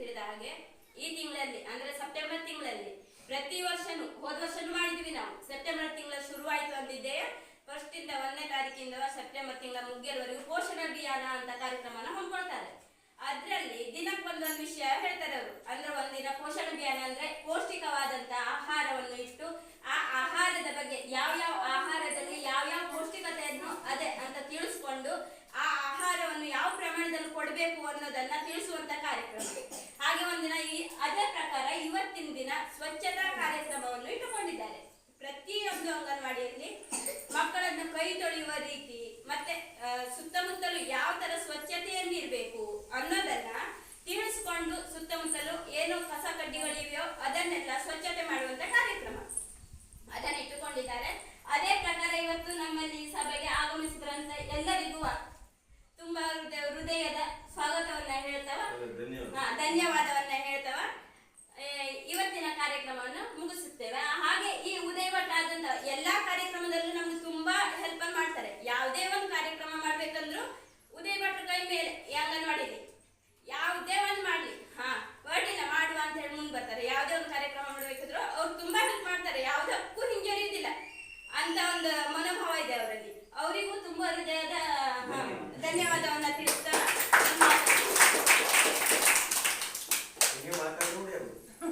ತಿಳಿದ ಹಾಗೆ ಈ ತಿಂಗಳಲ್ಲಿ, ಅಂದ್ರೆ ಸೆಪ್ಟೆಂಬರ್ ತಿಂಗಳಲ್ಲಿ, ಪ್ರತಿ ವರ್ಷನೂ, ಹೋದ ವರ್ಷನೂ ಮಾಡಿದ್ವಿ ನಾವು. ಸೆಪ್ಟೆಂಬರ್ ತಿಂಗಳ ಶುರುವಾಯಿತು ಅಂದಿದ್ದೆ ಫಸ್ಟ್ ಇಂದ ಒಂದನೇ ತಾರೀಕಿಂದ ಸೆಪ್ಟೆಂಬರ್ ತಿಂಗಳ ಮುಗಿಯಲ್ವರೆಗೂ ಪೋಷಣ ಅಭಿಯಾನ ಅಂತ ಕಾರ್ಯಕ್ರಮನ ಹಮ್ಮಿಕೊಳ್ತಾರೆ. ಅದರಲ್ಲಿ ದಿನಕ್ಕೊಂದೊಂದು ವಿಷಯ ಹೇಳ್ತಾರೆ ಅವರು. ಅಂದ್ರೆ ಒಂದಿನ ಪೋಷಣ ಅಭಿಯಾನ ಅಂದ್ರೆ ಪೌಷ್ಟಿಕವಾದಂತ ಆಹಾರವನ್ನು ಇಟ್ಟು, ಆ ಆಹಾರದ ಬಗ್ಗೆ ಯಾವ ಯಾವ ಆಹಾರದಲ್ಲಿ ಯಾವ ಯಾವ ಪೌಷ್ಟಿಕತೆಯನ್ನು ಅದೇ ಅಂತ ತಿಳಿಸ್ಕೊಂಡು, ಆ ಆಹಾರವನ್ನು ಯಾವ ಪ್ರಮಾಣದಲ್ಲಿ ಕೊಡಬೇಕು ಅನ್ನೋದನ್ನ ತಿಳಿಸುವಂತ ಕಾರ್ಯಕ್ರಮ. ಹಾಗೆ ಒಂದಿನ ಈ ಅದೇ ಪ್ರಕಾರ ಇವತ್ತಿನ ದಿನ ಸ್ವಚ್ಛತಾ ಕಾರ್ಯಕ್ರಮವನ್ನು ಇಟ್ಟುಕೊಂಡಿದ್ದಾರೆ. ಪ್ರತಿಯೊಂದು ಅಂಗನವಾಡಿಯಲ್ಲಿ ಮಕ್ಕಳನ್ನು ಕೈ ತೊಳೆಯುವ ರೀತಿ ಮತ್ತೆ ಸುತ್ತಮುತ್ತಲು ಯಾವ ತರ ಸ್ವಚ್ಛತೆಯಲ್ಲಿ ಇರಬೇಕು ಅನ್ನೋದನ್ನ ತಿಳಿಸಿಕೊಂಡು ಸುತ್ತಮುತ್ತಲು ಏನು ಕಸ ಕಡ್ಡಿಗಳಿವೆಯೋ ಅದನ್ನೆಲ್ಲ ಸ್ವಚ್ಛತೆ ಮಾಡುವಂತ ಕಾರ್ಯಕ್ರಮ. ಅದನ್ನ ಇಟ್ಟುಕೊಂಡಿದ್ದಾರೆ. ಅದೇ ಪ್ರಕಾರ ಇವತ್ತು ನಮ್ಮಲ್ಲಿ ಸಭೆಗೆ ಆಗಮಿಸಿದ್ರಂತ ಎಲ್ಲರಿಗೂ ತುಂಬಾ ಹೃದಯ ಹೃದಯದ ಸ್ವಾಗತವನ್ನ ಹೇಳ್ತವ ಧನ್ಯವಾದ ಹಾ, ಧನ್ಯವಾದವನ್ನ ಹೇಳ್ತವ. ಇವತ್ತಿನ ಕಾರ್ಯಕ್ರಮವನ್ನು ಮುಗಿಸುತ್ತೇವೆ. ಹಾಗೆ ಈ ಉದಯ ಭಟ್ ಆದಂತ ಎಲ್ಲಾ